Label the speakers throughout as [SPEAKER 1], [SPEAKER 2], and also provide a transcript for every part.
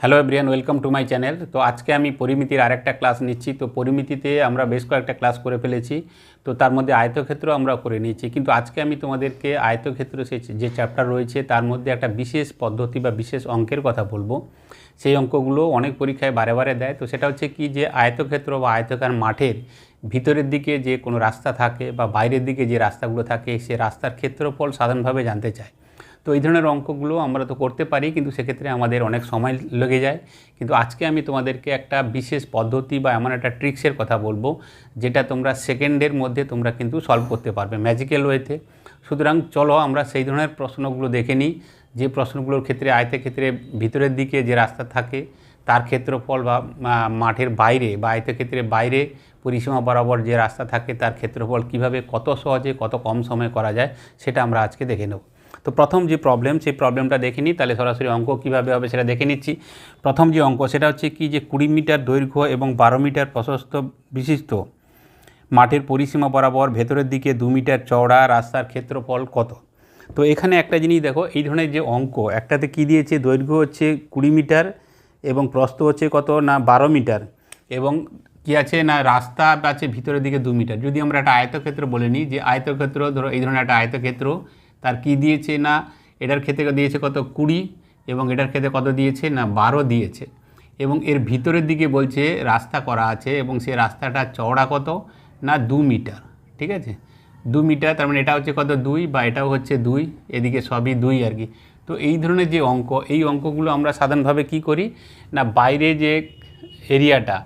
[SPEAKER 1] Hello everyone welcome to my channel তো আজকে আমি পরিমিতির আরেকটা ক্লাস নিচ্ছি। তো পরিমিতিতে আমরা বেশ কয়েকটা ক্লাস করে ফেলেছি। তো তার মধ্যে আয়তক্ষেত্র আমরা করে নিয়েছি। কিন্তু আজকে আমি তোমাদেরকে আয়তক্ষেত্র সেই যে চ্যাপ্টার রয়েছে, তার মধ্যে একটা বিশেষ পদ্ধতি বা বিশেষ অঙ্কের কথা বলব। সেই অঙ্কগুলো অনেক পরীক্ষায় বারে বারে দেয়। তো সেটা হচ্ছে কি যে আয়তক্ষেত্র বা আয়তকার মাঠের ভিতরের দিকে যে কোনো রাস্তা থাকে বা বাইরের দিকে যে রাস্তাগুলো থাকে, সে রাস্তার ক্ষেত্রফল সাধারণভাবে জানতে চায়। তো এই ধরনের অঙ্কগুলো আমরা তো করতে পারি, কিন্তু সেক্ষেত্রে আমাদের অনেক সময় লেগে যায়। কিন্তু আজকে আমি তোমাদেরকে একটা বিশেষ পদ্ধতি বা এমন একটা ট্রিক্সের কথা বলব, যেটা তোমরা সেকেন্ডের মধ্যে তোমরা কিন্তু সলভ করতে পারবে ম্যাজিক্যাল ওয়েতে। সুতরাং চলো আমরা সেই ধরনের প্রশ্নগুলো দেখে নিই। যে প্রশ্নগুলোর ক্ষেত্রে, আয়তের ক্ষেত্রে ভিতরের দিকে যে রাস্তা থাকে, তার ক্ষেত্রফল বা মাঠের বাইরে বা আয়তক্ষেত্রে বাইরে পরিসীমা বরাবর যে রাস্তা থাকে, তার ক্ষেত্রফল কীভাবে কত সহজে, কত কম সময়ে করা যায়, সেটা আমরা আজকে দেখে নেব। তো প্রথম যে প্রবলেম সেই প্রবলেমটা দেখে নিই তাহলে সরাসরি অঙ্ক কীভাবে হবে সেটা দেখে নিচ্ছি। প্রথম যে অঙ্ক, সেটা হচ্ছে কি যে কুড়ি মিটার দৈর্ঘ্য এবং বারো মিটার প্রশস্ত বিশিষ্ট মাঠের পরিসীমা বরাবর ভেতরের দিকে দু মিটার চওড়া রাস্তার ক্ষেত্রফল কত? তো এখানে একটা জিনিস দেখো, এই ধরনের যে অঙ্ক, একটাতে কি দিয়েছে? দৈর্ঘ্য হচ্ছে কুড়ি মিটার এবং প্রস্থ হচ্ছে কত না বারো মিটার এবং কি আছে না রাস্তা আছে ভিতরের দিকে দু মিটার। যদি আমরা একটা আয়তক্ষেত্র বলে নিই, যে আয়তক্ষেত্র, ধরো এই ধরনের একটা আয়তক্ষেত্র তার কি দিয়েছে না, এটার ক্ষেত্রে দিয়েছে কত কুড়ি এবং এটার ক্ষেত্রে কত দিয়েছে না, বারো দিয়েছে। এবং এর ভিতরের দিকে বলছে রাস্তা করা আছে এবং সেই রাস্তাটা চওড়া কত না দু মিটার, ঠিক আছে? দু মিটার, তার মানে এটা হচ্ছে কত দুই বা এটাও হচ্ছে দুই, এদিকে সবই দুই আর কি। তো এই ধরনের যে অঙ্ক, এই অঙ্কগুলো আমরা সাধারণভাবে কি করি? না বাইরে যে এরিয়াটা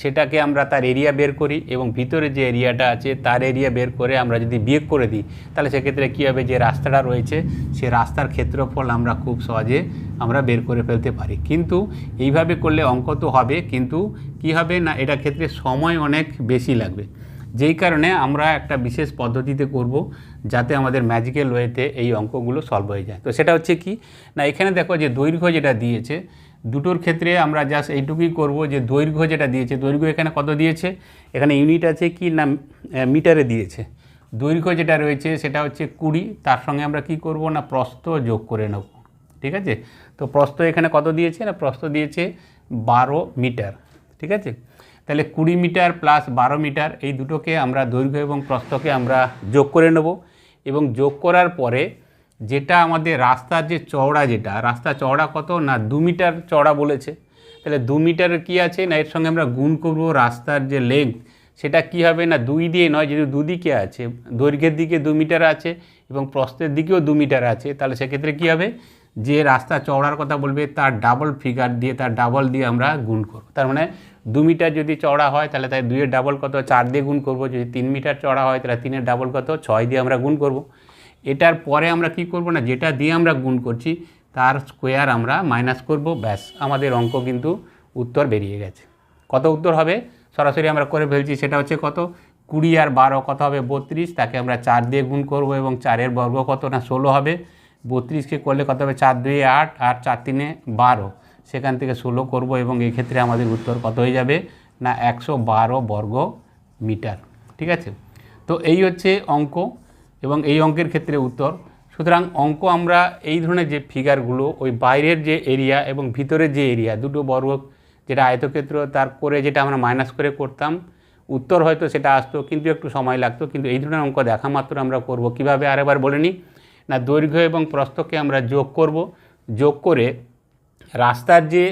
[SPEAKER 1] সেটাকে আমরা তার এরিয়া বের করি এবং ভিতরে যে এরিয়াটা আছে, তার এরিয়া বের করে আমরা যদি বিয়োগ করে দিই, তাহলে সেক্ষেত্রে কী হবে? যে রাস্তাটা রয়েছে, সে রাস্তার ক্ষেত্রফল আমরা খুব সহজে আমরা বের করে ফেলতে পারি। কিন্তু এইভাবে করলে অঙ্ক তো হবে, কিন্তু কি হবে না, এটা ক্ষেত্রে সময় অনেক বেশি লাগবে। যেই কারণে আমরা একটা বিশেষ পদ্ধতিতে করব, যাতে আমাদের ম্যাজিক্যাল ওয়েতে এই অঙ্কগুলো সলভ হয়ে যায়। তো সেটা হচ্ছে কি? না, এখানে দেখো যে দৈর্ঘ্য যেটা দিয়েছে দুটোর ক্ষেত্রে আমরা জাস্ট এইটুকুই করব যে দৈর্ঘ্য যেটা দিয়েছে, দৈর্ঘ্য এখানে কত দিয়েছে? এখানে ইউনিট আছে কি না মিটারে দিয়েছে। দৈর্ঘ্য যেটা রয়েছে সেটা হচ্ছে কুড়ি, তার সঙ্গে আমরা কি করব না, প্রস্থ যোগ করে নেব। ঠিক আছে? তো প্রস্থ এখানে কত দিয়েছে না, প্রস্থ দিয়েছে বারো মিটার ঠিক আছে? তাহলে কুড়ি মিটার প্লাস বারো মিটার এই দুটোকে আমরা দৈর্ঘ্য এবং প্রস্থকে আমরা যোগ করে নেব। এবং যোগ করার পরে যেটা আমাদের রাস্তার যে চওড়া যেটা রাস্তা চওড়া কত না দু মিটার চওড়া বলেছে। তাহলে দু মিটার কী আছে? না, এর সঙ্গে আমরা গুণ করব রাস্তার যে লেন্থ সেটা কি হবে? না, দুই দিয়ে নয়, যেহেতু দুদিকে আছে, দৈর্ঘ্যের দিকে দু মিটার আছে এবং প্রস্থের দিকেও দু মিটার আছে, তাহলে সেক্ষেত্রে কী হবে? যে রাস্তা চওড়ার কথা বলবে, তার ডাবল ফিগার দিয়ে, তার ডাবল দিয়ে আমরা গুণ করব। তার মানে দু মিটার যদি চওড়া হয়, তাহলে তাই দুইয়ের ডাবল কত? চার দিয়ে গুণ করব। যদি তিন মিটার চওড়া হয়, তাহলে তিনের ডাবল কত? ছয় দিয়ে আমরা গুণ করব। এটার পরে আমরা কি করব না, যেটা দিয়ে আমরা গুণ করছি, তার স্কোয়ার আমরা মাইনাস করব, ব্যাস, আমাদের অঙ্ক কিন্তু উত্তর বেরিয়ে গেছে। কত উত্তর হবে? সরাসরি আমরা করে ফেলছি, সেটা হচ্ছে কত? কুড়ি আর বারো কত হবে? বত্রিশ, তাকে আমরা চার দিয়ে গুণ করব এবং চারের বর্গ কত না, ষোলো হবে। বত্রিশকে করলে কত হবে? চার দুই আট আর চার তিনে বারো। সেখান থেকে ষোলো করব এবং এক্ষেত্রে আমাদের উত্তর কত হয়ে যাবে? না, একশো বারো বর্গ মিটার। ঠিক আছে? তো এই হচ্ছে অঙ্ক। এবং এই অঙ্কের ক্ষেত্রে উত্তর। সুতরাং অঙ্ক আমরা এই ধরনের যে ফিগারগুলো ওই বাইরের যে এরিয়া এবং ভিতরের যে এরিয়া দুটো বর্গ যেটা আয়তক্ষেত্র, তার করে যেটা আমরা মাইনাস করে করতাম, উত্তর হয়তো সেটা আসতো, কিন্তু একটু সময় লাগতো, কিন্তু এই ধরনের অঙ্ক দেখা মাত্র আমরা করব। কীভাবে? আরেকবার বলে নিই। না, দৈর্ঘ্য এবং প্রস্থকে আমরা যোগ করব। যোগ করে রাস্তার যে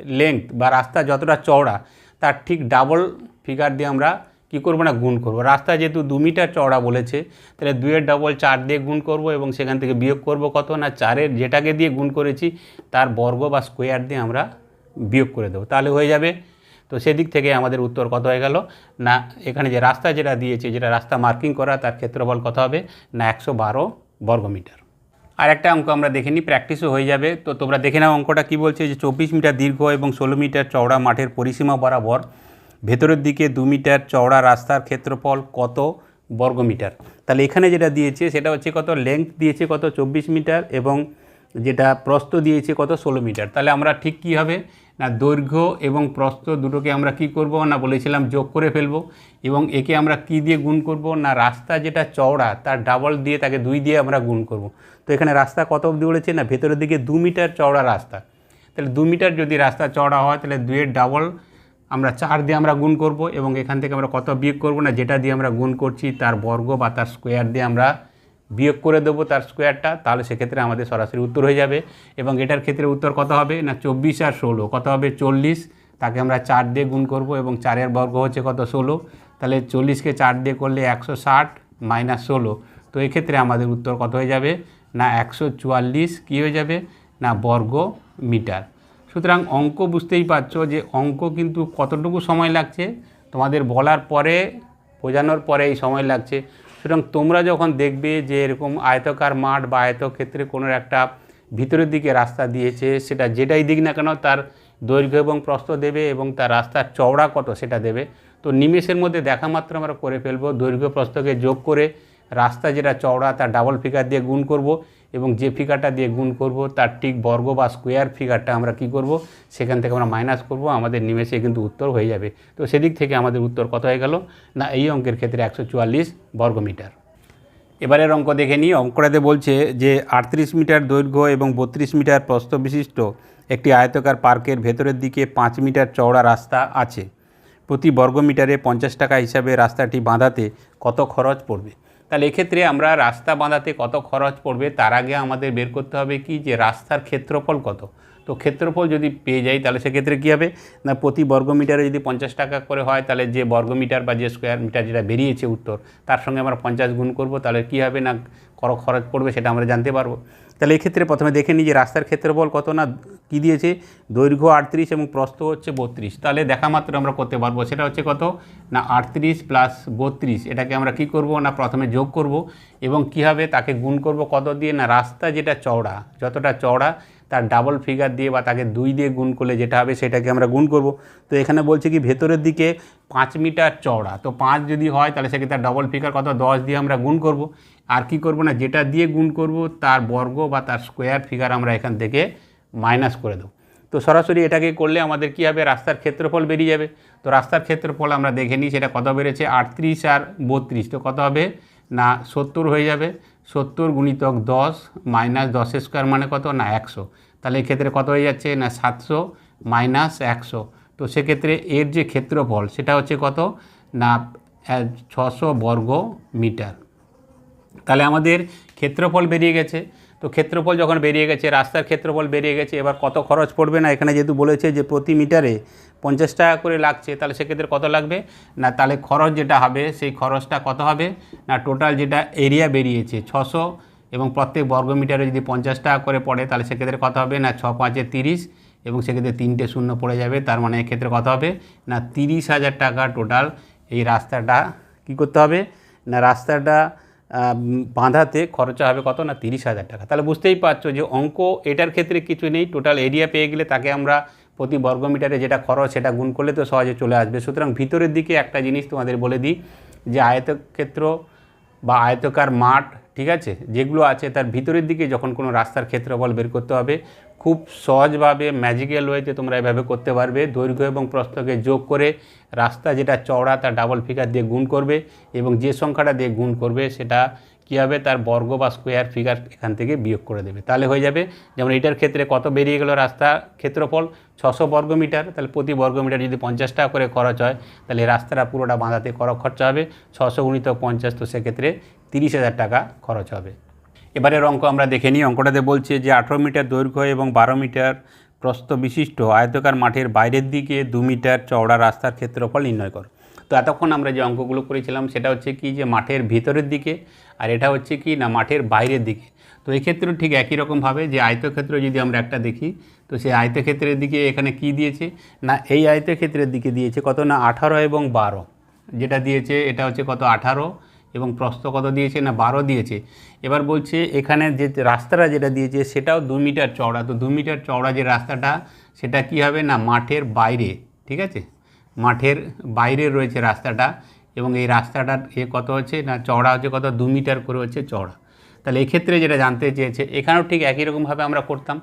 [SPEAKER 1] লেংথ বা রাস্তা যতটা চওড়া, তার ঠিক ডাবল ফিগার দিয়ে আমরা কী করব না গুণ করব? রাস্তা যেহেতু দু মিটার চওড়া বলেছে, তাহলে দুয়ের ডবল চার দিয়ে গুণ করব এবং সেখান থেকে বিয়োগ করব কত? না চারের যেটাকে দিয়ে গুণ করেছি, তার বর্গ বা স্কোয়ার দিয়ে আমরা বিয়োগ করে দেবো। তাহলে হয়ে যাবে। তো সেদিক থেকে আমাদের উত্তর কত হয়ে গেল? না, এখানে যে রাস্তা যেটা দিয়েছে, যেটা রাস্তা মার্কিং করা, তার ক্ষেত্রফল কত হবে? না, একশো বারো বর্গমিটার আর একটা অঙ্ক আমরা দেখে নিই প্র্যাকটিসও হয়ে যাবে। তো তোমরা দেখে নাও অঙ্কটা কী বলছে, যে চব্বিশ মিটার দীর্ঘ এবং ষোলো মিটার চওড়া মাঠের পরিসীমা বরাবর ভেতরের দিকে দু মিটার চওড়া রাস্তার ক্ষেত্রফল কত বর্গমিটার? তাহলে এখানে যেটা দিয়েছে সেটা হচ্ছে কত? লেংথ দিয়েছে কত? চব্বিশ মিটার এবং যেটা প্রস্থ দিয়েছে কত? ষোলো মিটার। তাহলে আমরা ঠিক কী হবে? না, দৈর্ঘ্য এবং প্রস্থ দুটোকে আমরা কি করব? না, বলেছিলাম যোগ করে ফেলব। এবং একে আমরা কি দিয়ে গুণ করব? না, রাস্তা যেটা চওড়া তার ডাবল দিয়ে তাকে দুই দিয়ে আমরা গুণ করব। তো এখানে রাস্তা কত অবধি বলেছে? না, ভেতরের দিকে দু মিটার চওড়া রাস্তা। তাহলে দু মিটার যদি রাস্তা চওড়া হয়, তাহলে দুয়ের ডাবল আমরা চার দিয়ে আমরা গুণ করব এবং এখান থেকে আমরা কত বিয়োগ করব না, যেটা দিয়ে আমরা গুণ করছি তার বর্গ বা তার স্কোয়ার দিয়ে আমরা বিয়োগ করে দেবো তার স্কোয়ারটা তাহলে সেক্ষেত্রে আমাদের সরাসরি উত্তর হয়ে যাবে। এবং এটার ক্ষেত্রে উত্তর কত হবে না, চব্বিশ আর ষোলো, কত হবে চল্লিশ? তাকে আমরা চার দিয়ে গুণ করব এবং চারের বর্গ হচ্ছে কত, ষোলো। তাহলে চল্লিশকে চার দিয়ে করলে একশো ষাট মাইনাস ষোলো। তো এক্ষেত্রে আমাদের উত্তর কত হয়ে যাবে না, একশো চুয়াল্লিশ কী হয়ে যাবে না, বর্গ মিটার। সুতরাং অঙ্ক বুঝতেই পারছ যে অঙ্ক কিন্তু কতটুকু সময় লাগছে? তোমাদের বলার পরে, বোঝানোর পরে এই সময় লাগছে। সুতরাং তোমরা যখন দেখবে যে এরকম আয়তকার মাঠ বা আয়তক্ষেত্রে কোনো একটা ভিতরের দিকে রাস্তা দিয়েছে, সেটা যেটাই দিক না কেন তার দৈর্ঘ্য এবং প্রস্থ দেবে এবং তার রাস্তার চওড়া কত সেটা দেবে। তো নিমেষের মধ্যে দেখা মাত্র আমরা করে ফেলব, দৈর্ঘ্য প্রস্থকে যোগ করে রাস্তা যেটা চওড়া তার ডাবল ফিগার দিয়ে গুণ করব। এবং যে ফিগারটা দিয়ে গুণ করব, তার ঠিক বর্গ বা স্কোয়ার ফিগারটা আমরা কি করব? সেখান থেকে আমরা মাইনাস করব, আমাদের নিমেষে কিন্তু উত্তর হয়ে যাবে। তো সেদিক থেকে আমাদের উত্তর কত হয়ে গেল? না, এই অঙ্কের ক্ষেত্রে একশো চুয়াল্লিশ বর্গমিটার। এবারের অঙ্ক দেখে নিই। অঙ্কটাতে বলছে যে আটত্রিশ মিটার দৈর্ঘ্য এবং বত্রিশ মিটার প্রস্থ বিশিষ্ট একটি আয়তকার পার্কের ভেতরের দিকে পাঁচ মিটার চওড়া রাস্তা আছে। প্রতি বর্গমিটারে পঞ্চাশ টাকা হিসাবে রাস্তাটি বাঁধাতে কত খরচ পড়বে? তাহলে এক্ষেত্রে আমরা রাস্তা বাঁধাতে কত খরচ পড়বে, তার আগে আমাদের বের করতে হবে কি যে রাস্তার ক্ষেত্রফল কত? তো ক্ষেত্রফল যদি পেয়ে যাই তাহলে সেক্ষেত্রে কী হবে? না, প্রতি বর্গমিটারে যদি পঞ্চাশ টাকা করে হয়, তাহলে যে বর্গমিটার বা যে স্কোয়ার মিটার যেটা বেরিয়েছে উত্তর, তার সঙ্গে আমরা পঞ্চাশ গুণ করব, তাহলে কী হবে না, কত খরচ পড়বে সেটা আমরা জানতে পারব। তাহলে এক্ষেত্রে প্রথমে দেখে নিই যে রাস্তার ক্ষেত্রফল কত না কী দিয়েছে? দৈর্ঘ্য আটত্রিশ এবং প্রস্থ হচ্ছে বত্রিশ। তাহলে দেখা মাত্র আমরা করতে পারব। সেটা হচ্ছে কত? না, আটত্রিশ প্লাস বত্রিশ। এটাকে আমরা কি করব? না, প্রথমে যোগ করব এবং কী হবে? তাকে গুণ করব কত দিয়ে? না, রাস্তা যেটা চওড়া, যতটা চওড়া, তার ডাবল ফিগার দিয়ে বা তাকে দুই দিয়ে গুণ করলে যেটা হবে, সেটাকে আমরা গুণ করব। তো এখানে বলছে কি, ভেতরের দিকে পাঁচ মিটার চওড়া। তো পাঁচ যদি হয়, তাহলে সেক্ষেত্রে তার ডবল ফিগার কত? দশ দিয়ে আমরা গুণ করব। আর কি করব? না, যেটা দিয়ে গুণ করব, তার বর্গ বা তার স্কোয়ার ফিগার আমরা এখান থেকে মাইনাস করে দেবো। তো সরাসরি এটাকে করলে আমাদের কী হবে? রাস্তার ক্ষেত্রফল বেরিয়ে যাবে। তো রাস্তার ক্ষেত্রফল আমরা দেখে নিই সেটা কত বেড়েছে? আটত্রিশ আর বত্রিশ। তো কত হবে? না, সত্তর হয়ে যাবে। সত্তর গুণিতক দশ মাইনাস দশের স্কোয়ার মানে কত? না, একশো। তাহলে এক্ষেত্রে কত হয়ে যাচ্ছে? না, সাতশো মাইনাস একশো। তো সেক্ষেত্রে এর যে ক্ষেত্রফল সেটা হচ্ছে কত? না ছশো বর্গ মিটার তাহলে আমাদের ক্ষেত্রফল বেরিয়ে গেছে। তো ক্ষেত্রফল যখন বেরিয়ে গেছে, রাস্তার ক্ষেত্রফল বেরিয়ে গেছে, এবার কত খরচ পড়বে না? এখানে যেহেতু বলেছে যে প্রতি মিটারে পঞ্চাশ টাকা করে লাগছে, তাহলে সেক্ষেত্রে কত লাগবে? না, তাহলে খরচ যেটা হবে, সেই খরচটা কত হবে? না টোটাল যেটা এরিয়া বেরিয়েছে, ছশো এবং প্রত্যেক বর্গ মিটারে যদি পঞ্চাশ টাকা করে পড়ে, তাহলে সেক্ষেত্রে কত হবে? না, ছ, পাঁচে তিরিশ এবং সেক্ষেত্রে তিনটে শূন্য পড়ে যাবে, তার মানে এক্ষেত্রে কত হবে? না, তিরিশ হাজার টাকা টোটাল এই রাস্তাটা কি করতে হবে? না, রাস্তাটা বাঁধাতে খরচা হবে কত না তিরিশ হাজার টাকা। তাহলে বুঝতেই পারছ যে অঙ্ক এটার ক্ষেত্রে কিছু নেই টোটাল এরিয়া পেয়ে গেলে তাকে আমরা প্রতি বর্গমিটারে যেটা খরচ সেটা গুণ করলে তো সহজে চলে আসবে। সুতরাং ভিতরের দিকে একটা জিনিস তোমাদের বলে দিই, যে আয়তক্ষেত্র বা আয়তকার মাঠ, ঠিক আছে? যেগুলো আছে তার ভিতরের দিকে যখন কোনো রাস্তার ক্ষেত্রফল বের করতে হবে খুব সহজভাবে ম্যাজিক্যাল ওয়েতে তোমরা এভাবে করতে পারবে। দৈর্ঘ্য এবং প্রস্থকে যোগ করে রাস্তা যেটা চওড়া তার ডাবল ফিগার দিয়ে গুণ করবে এবং যে সংখ্যাটা দিয়ে গুণ করবে সেটা কী হবে? তার বর্গ বা স্কোয়ার ফিগার এখান থেকে বিয়োগ করে দেবে। তাহলে হয়ে যাবে, যেমন এটার ক্ষেত্রে কত বেরিয়ে গেল রাস্তা ক্ষেত্রফল? ছশো বর্গমিটার তাহলে প্রতি বর্গমিটার যদি পঞ্চাশ টাকা করে খরচ হয়, তাহলে রাস্তাটা পুরোটা বাঁধাতে কর খরচা হবে। ছশো গুণিত পঞ্চাশ তো সেক্ষেত্রে তিরিশ হাজার টাকা খরচ হবে। এবারের অঙ্ক আমরা দেখে নিই। অঙ্কটাতে বলছে যে আঠেরো মিটার দৈর্ঘ্য এবং বারো মিটার প্রস্থ বিশিষ্ট আয়তকার মাঠের বাইরের দিকে দু মিটার চওড়া রাস্তার ক্ষেত্রফল নির্ণয় করো। তো এতক্ষণ আমরা যে অঙ্কগুলো করেছিলাম, সেটা হচ্ছে কি যে মাঠের ভিতরের দিকে আর এটা হচ্ছে কি না মাঠের বাইরের দিকে। তো এক্ষেত্রেও ঠিক একই রকমভাবে যে আয়তক্ষেত্র যদি আমরা একটা দেখি, তো সেই আয়তক্ষেত্রের দিকে এখানে কি দিয়েছে? না, এই আয়তক্ষেত্রের দিকে দিয়েছে কত না আঠারো এবং বারো। যেটা দিয়েছে, এটা হচ্ছে কত আঠারো এবং প্রস্থ কত দিয়েছে না বারো দিয়েছে। এবার বলছে এখানে যে রাস্তাটা যেটা দিয়েছে সেটাও দু মিটার চওড়া। তো দু মিটার চওড়া যে রাস্তাটা, সেটা কি হবে না মাঠের বাইরে, ঠিক আছে? মাঠের বাইরে রয়েছে রাস্তাটা এবং এই রাস্তাটার এ কত হচ্ছে না চওড়া হচ্ছে কত? দু মিটার করে হচ্ছে চওড়া। তাহলে এক্ষেত্রে যেটা জানতে চেয়েছে, এখানেও ঠিক একই রকমভাবে আমরা করতাম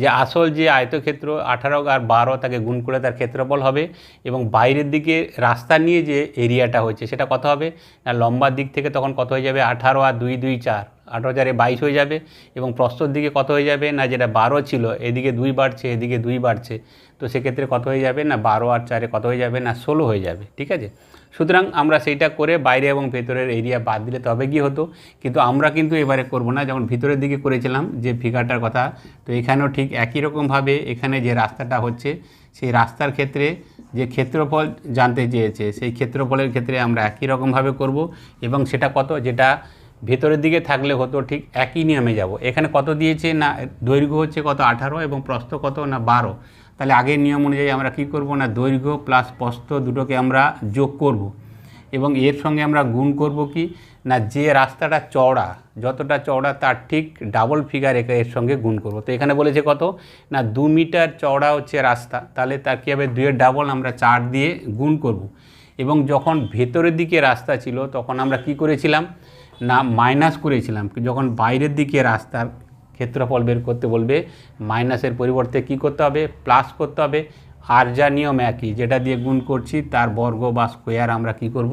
[SPEAKER 1] যে আসল যে আয়তক্ষেত্র আঠারো আর বারো তাকে গুণ করে তার ক্ষেত্রফল হবে এবং বাইরের দিকে রাস্তা নিয়ে যে এরিয়াটা হয়েছে সেটা কত হবে? না, লম্বার দিক থেকে তখন কত হয়ে যাবে? আঠারো আর দুই দুই, চার। আঠারো চারে বাইশ হয়ে যাবে এবং প্রস্তর দিকে কত হয়ে যাবে? না, যেটা বারো ছিল, এদিকে দুই বাড়ছে, এদিকে দুই বাড়ছে। তো সেক্ষেত্রে কত হয়ে যাবে? না, বারো আর চারে কত হয়ে যাবে? না, ষোলো হয়ে যাবে। ঠিক আছে? সুতরাং আমরা সেইটা করে বাইরে এবং ভেতরের এরিয়া বাদ দিলে তবে কি হতো? কিন্তু আমরা কিন্তু এবারে করব না। যখন ভিতরের দিকে করেছিলাম যে ফিগারটার কথা, তো এখানেও ঠিক একই রকমভাবে এখানে যে রাস্তাটা হচ্ছে, সেই রাস্তার ক্ষেত্রে যে ক্ষেত্রফল জানতে চেয়েছে, সেই ক্ষেত্রফলের ক্ষেত্রে আমরা একই রকমভাবে করব এবং সেটা কত? যেটা ভেতরের দিকে থাকলে হতো ঠিক একই নিয়মে যাব। এখানে কত দিয়েছে না? দৈর্ঘ্য হচ্ছে কত? আঠারো এবং প্রস্থ কত না বারো? তাহলে আগের নিয়ম অনুযায়ী আমরা কি করব না, দৈর্ঘ্য প্লাস প্রস্থ দুটোকে আমরা যোগ করব। এবং এর সঙ্গে আমরা গুণ করব কি? না, যে রাস্তাটা চওড়া, যতটা চওড়া তার ঠিক ডাবল ফিগার একে এর সঙ্গে গুণ করব। তো এখানে বলেছে কত? না, দু মিটার চওড়া হচ্ছে রাস্তা, তাহলে তার কী হবে? দুইয়ের ডাবল আমরা চার দিয়ে গুণ করব। এবং যখন ভেতরের দিকে রাস্তা ছিল, তখন আমরা কি করেছিলাম? না মাইনাস করেছিলাম। যখন বাইরের দিকে রাস্তার ক্ষেত্রফল বের করতে বলবে, মাইনাসের পরিবর্তে কি করতে হবে? প্লাস করতে হবে। আর যা নিয়ম একই, যেটা দিয়ে গুণ করছি তার বর্গ বা স্কোয়ার আমরা কি করব?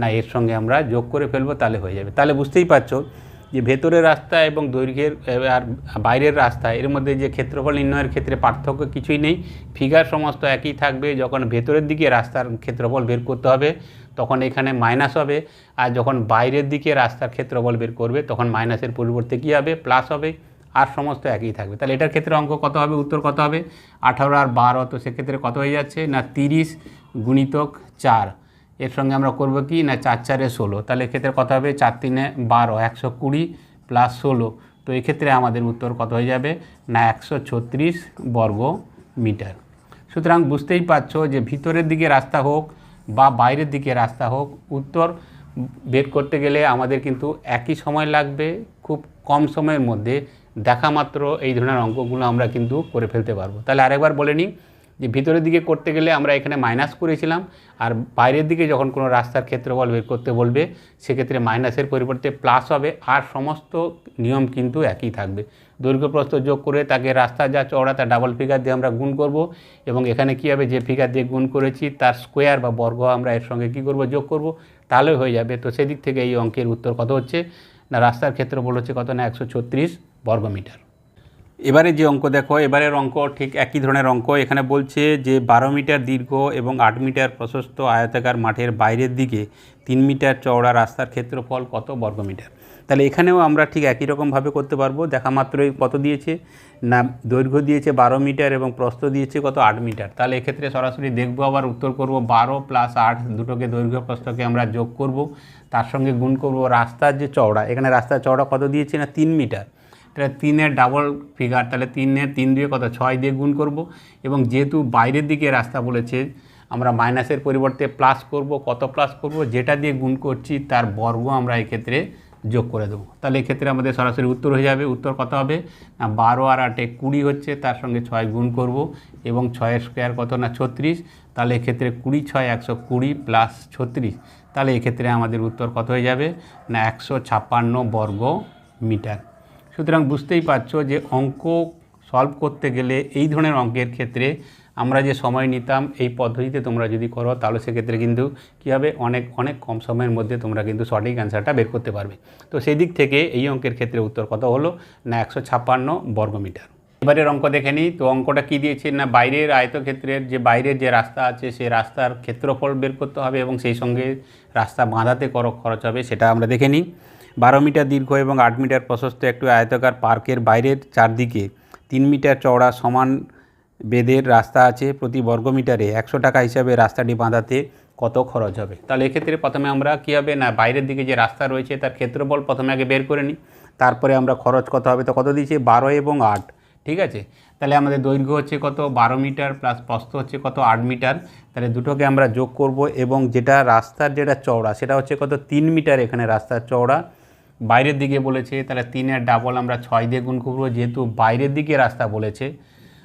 [SPEAKER 1] না, এর সঙ্গে আমরা যোগ করে ফেলব, তাহলে হয়ে যাবে। তাহলে বুঝতেই পারছ যে ভেতরের রাস্তা এবং দৈর্ঘ্যের আর বাইরের রাস্তা, এর মধ্যে যে ক্ষেত্রফল নির্ণয়ের ক্ষেত্রে পার্থক্য কিছুই নেই। ফিগার সমস্ত একই থাকবে, যখন ভেতরের দিকে রাস্তার ক্ষেত্রফল বের করতে হবে, তখন এখানে মাইনাস হবে। আর যখন বাইরের দিকে রাস্তার ক্ষেত্রফল বের করবে, তখন মাইনাসের পরিবর্তে কী হবে? প্লাস হবে। আর সমস্ত একই থাকবে। তাহলে এটার ক্ষেত্রে অঙ্ক কত হবে? উত্তর কত হবে? আঠারো আর বারো, তো সেক্ষেত্রে কত হয়ে যাচ্ছে? না, তিরিশ গুণিতক চার। এর সঙ্গে আমরা করব কি? না, চার, চারে ষোলো। তাহলে এক্ষেত্রে কত হবে? চার, তিনে বারো, একশো কুড়ি প্লাস ষোলো। তো এক্ষেত্রে আমাদের উত্তর কত হয়ে যাবে? না, একশো ছত্রিশ বর্গ মিটার। সুতরাং বুঝতেই পারছ যে ভিতরের দিকে রাস্তা হোক বা বাইরের দিকে রাস্তা হোক, উত্তর বের করতে গেলে আমাদের কিন্তু একই সময় লাগবে, খুব কম সময়ের মধ্যে দেখা মাত্র এই ধরনের অঙ্কগুলো আমরা কিন্তু করে ফেলতে পারব। তাহলে আরেকবার বলে নিই যে ভিতরের দিকে করতে গেলে আমরা এখানে মাইনাস করেছিলাম, আর বাইরের দিকে যখন কোনো রাস্তার ক্ষেত্রফল বের করতে বলবে, সেক্ষেত্রে মাইনাসের পরিবর্তে প্লাস হবে, আর সমস্ত নিয়ম কিন্তু একই থাকবে। দৈর্ঘ্য প্রস্থ যোগ করে তাকে রাস্তা যা চওড়া তার ডাবল ফিগার দিয়ে আমরা গুণ করব, এবং এখানে কী হবে, যে ফিগার দিয়ে গুণ করেছি, তার স্কোয়ার বা বর্গ আমরা এর সঙ্গে কী করব, যোগ করব, তাহলে হয়ে যাবে। তো সেদিক থেকে এই অঙ্কের উত্তর কত হচ্ছে? না, রাস্তার ক্ষেত্রফল হচ্ছে কত না, একশো ছত্রিশ। বর্গমিটার। এবারে যে অঙ্ক দেখো, এবারের অঙ্ক ঠিক একই ধরনের অঙ্ক। এখানে বলছে যে বারো মিটার দীর্ঘ এবং আট মিটার প্রশস্ত আয়তাকার মাঠের বাইরের দিকে তিন মিটার চওড়া রাস্তার ক্ষেত্রফল কত বর্গমিটার? তাহলে এখানেও আমরা ঠিক একই রকমভাবে করতে পারব। দেখা মাত্রই কত দিয়েছে? না, দৈর্ঘ্য দিয়েছে বারো মিটার এবং প্রস্থ দিয়েছে কত? আট মিটার। তাহলে এক্ষেত্রে সরাসরি দেখব, আবার উত্তর করব। বারো প্লাস আট দুটোকে দৈর্ঘ্য প্রস্থকে আমরা যোগ করব। তার সঙ্গে গুণ করব রাস্তার যে চওড়া। এখানে রাস্তার চওড়া কত দিয়েছে? না, তিন মিটার। তাহলে তিনের ডাবল ফিগার তাহলে তিনের তিন দিয়ে কত? ছয় দিয়ে গুণ করব। এবং যেহেতু বাইরের দিকে রাস্তা বলেছে, আমরা মাইনাসের পরিবর্তে প্লাস করব। কত প্লাস করব? যেটা দিয়ে গুণ করছি, তার বর্গ আমরা এক্ষেত্রে যোগ করে দেবো। তাহলে এক্ষেত্রে আমাদের সরাসরি উত্তর হয়ে যাবে। উত্তর কত হবে? না, বারো আর আটে কুড়ি হচ্ছে, তার সঙ্গে ছয় গুণ করব। এবং ছয়ের স্কোয়ার কত না? ছত্রিশ। তাহলে এক্ষেত্রে কুড়ি, ছয় একশো কুড়ি প্লাস ছত্রিশ। তাহলে এক্ষেত্রে আমাদের উত্তর কত হয়ে যাবে? না, একশো ছাপ্পান্ন বর্গ মিটার সুতরাং বুঝতেই পারছ যে অঙ্ক সলভ করতে গেলে এই ধরনের অঙ্কের ক্ষেত্রে আমরা যে সময় নিতাম এই পদ্ধতিতে তোমরা যদি করো, তাহলে সেক্ষেত্রে কিন্তু কী হবে? অনেক অনেক কম সময়ের মধ্যে তোমরা কিন্তু সঠিক অ্যান্সারটা বের করতে পারবে। তো সেই দিক থেকে এই অঙ্কের ক্ষেত্রে উত্তর কত হলো? না, একশো ছাপ্পান্ন বর্গমিটার। এবারের অঙ্ক দেখে নিই। তো অঙ্কটা কী দিয়েছে? না, বাইরের আয়তক্ষেত্রের যে বাইরের যে রাস্তা আছে সেই রাস্তার ক্ষেত্রফল বের করতে হবে এবং সেই সঙ্গে রাস্তা বাঁধাতে খরচ হবে, সেটা আমরা দেখে নিই। বারো মিটার দীর্ঘ এবং আট মিটার প্রশস্ত একটি আয়তাকার পার্কের বাইরের চারদিকে তিন মিটার চওড়া সমান বেদের রাস্তা আছে প্রতি বর্গমিটারে একশো টাকা হিসাবে রাস্তাটি বাঁধাতে কত খরচ হবে? তাহলে এক্ষেত্রে প্রথমে আমরা কী হবে? না, বাইরের দিকে যে রাস্তা রয়েছে তার ক্ষেত্রফল প্রথমে আগে বের করে নিই। তারপরে আমরা খরচ কত হবে? তো কত দিয়েছি? বারো এবং আট। ঠিক আছে? তাহলে আমাদের দৈর্ঘ্য হচ্ছে কত? বারো মিটার প্লাস প্রস্থ হচ্ছে কত? আট মিটার। তাহলে দুটোকে আমরা যোগ করব এবং যেটা রাস্তার যেটা চওড়া, সেটা হচ্ছে কত? তিন মিটার এখানে রাস্তার চওড়া। বাইরের দিকে বলেছে, তাহলে তিনের ডাবল আমরা ছয় দিয়ে গুণ করব, যেহেতু বাইরের দিকে রাস্তা বলেছে।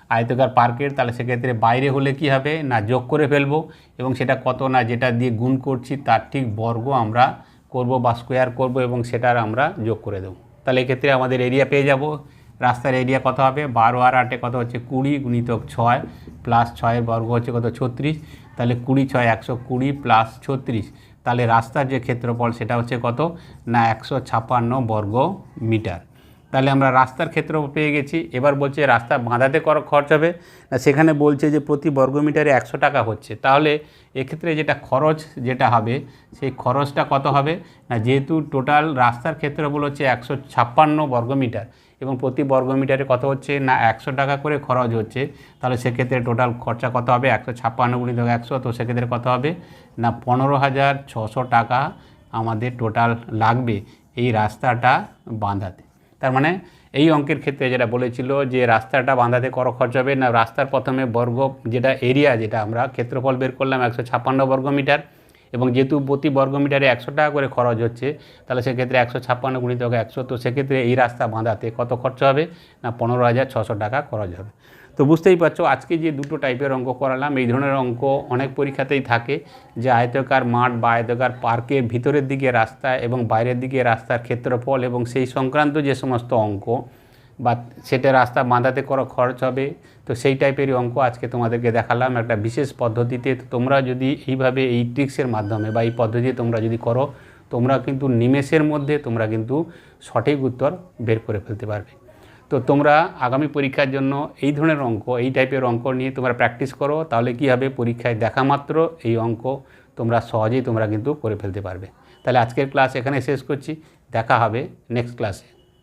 [SPEAKER 1] আয়তকার পার্কের, তাহলে সেক্ষেত্রে বাইরে হলে কি হবে? না, যোগ করে ফেলব। এবং সেটা কত না যেটা দিয়ে গুণ করছি, তার ঠিক বর্গ আমরা করব বা স্কোয়ার করব এবং সেটার আমরা যোগ করে দেবো। তাহলে এক্ষেত্রে আমাদের এরিয়া পেয়ে যাব। রাস্তার এরিয়া কত হবে? বারো আর আটে কত হচ্ছে কুড়ি গুণিতক ছয় প্লাস ছয়ের বর্গ হচ্ছে কত ছত্রিশ। তাহলে কুড়ি ছয় একশো কুড়ি প্লাস ছত্রিশ। তাহলে রাস্তার যে ক্ষেত্রফল সেটা হচ্ছে কত? না, একশো ছাপ্পান্ন বর্গ মিটার। তাহলে আমরা রাস্তার ক্ষেত্র পেয়ে গেছি। এবার বলছে রাস্তা বাঁধাতে কর, খরচ হবে। না, সেখানে বলছে যে প্রতি বর্গমিটারে একশো টাকা হচ্ছে। তাহলে এক্ষেত্রে যেটা খরচ যেটা হবে, সেই খরচটা কত হবে? না, যেহেতু টোটাল রাস্তার ক্ষেত্রফল হচ্ছে একশো ছাপ্পান্ন বর্গমিটার এবং প্রতি বর্গমিটারে কত হচ্ছে? না, একশো টাকা করে খরচ হচ্ছে। তাহলে সেক্ষেত্রে টোটাল খরচা কত হবে? একশো ছাপ্পান্ন গুণিত একশো, তো সেক্ষেত্রে কত হবে? না, পনেরো হাজার ছশো টাকা আমাদের টোটাল লাগবে এই রাস্তাটা বাঁধাতে। তার মানে এই অঙ্কের ক্ষেত্রে যেটা বলেছিল যে রাস্তাটা বাঁধাতে কত খরচ হবে? না, রাস্তার প্রথমে বর্গ যেটা এরিয়া যেটা আমরা ক্ষেত্রফল বের করলাম একশো ছাপ্পান্ন বর্গমিটার এবং যেহেতু প্রতি বর্গমিটারে একশো টাকা করে খরচ হচ্ছে, তাহলে সেক্ষেত্রে একশো ছাপ্পান্ন গুণিত একশো। তো সেক্ষেত্রে এই রাস্তা বাঁধাতে কত খরচ হবে? না, পনেরো হাজার ছশো টাকা খরচ হবে। তো বুঝতেই পারছ, আজকে যে দুটো টাইপের অঙ্ক করালাম, এই ধরনের অঙ্ক অনেক পরীক্ষাতেই থাকে। যে আয়তকার মাঠ বা আয়তকার পার্কের ভিতরের দিকে রাস্তা এবং বাইরের দিকে রাস্তার ক্ষেত্রফল এবং সেই সংক্রান্ত যে সমস্ত অঙ্ক বা সেটা রাস্তা বাঁধাতে করা খরচ হবে, তো সেই টাইপেরই অঙ্ক আজকে তোমাদেরকে দেখালাম। একটা বিশেষ পদ্ধতিতে তোমরা যদি এইভাবে এই ট্রিক্সের মাধ্যমে বা এই পদ্ধতি তোমরা যদি করো, তোমরা কিন্তু নিমেষের মধ্যে তোমরা কিন্তু সঠিক উত্তর বের করে ফেলতে পারবে। তো তোমরা আগামী পরীক্ষার জন্য এই ধরনের অঙ্ক, এই টাইপের অঙ্ক নিয়ে তোমরা প্র্যাকটিস করো, তাহলে কী হবে? পরীক্ষায় দেখা মাত্র এই অঙ্ক তোমরা সহজেই তোমরা কিন্তু করে ফেলতে পারবে। তাহলে আজকের ক্লাস এখানে শেষ করছি, দেখা হবে নেক্সট ক্লাসে